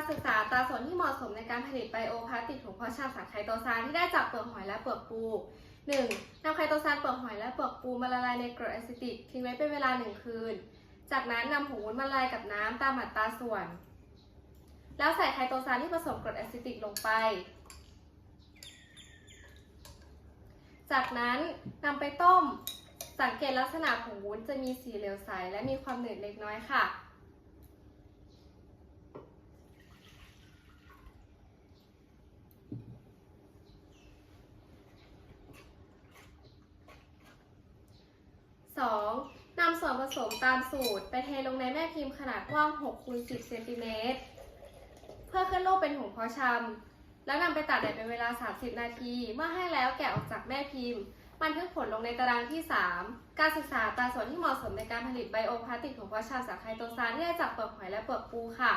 การศึกษาตาส่วนที่เหมาะสมในการผลิตไบโอพลาสติกถุงเพาะชำจากไคโตซานที่ได้จากเปลือกหอยและเปลือกปู 1. นำไคโตซานเปลือกหอยและเปลือกปูมาละลายในกรดแอซิติกทิ้งไว้เป็นเวลา 1 คืน จากนั้นนำผงวุ้นมาละลายกับน้ำตามอัตราส่วน แล้วใส่ไคโตซานที่ผสมกรดแอซิติกลงไป จากนั้นนำไปต้ม สังเกตลักษณะผงวุ้นจะมีสีเหลวใสและมีความหนืดเล็กน้อยค่ะ 2. นำส่วนผสมตามสูตร ไปเทลงในแม่พิมพ์ขนาดกว้าง6คูณ10เซนติเมตรเพื่อขึ้นรูปเป็นถุงเพาะชำแล้วนำไปตากแดดเป็นเวลา 30 นาที เมื่อให้แล้วแกะออกจากแม่พิมพ์บันทึกผลลงในตารางที่ 3 การศึกษาตาส่วนที่เหมาะสมในการผลิตไบโอพลาสติกถุงเพาะชำจากไคโตซานที่ได้จากเปลือกหอยและเปลือกปูค่ะ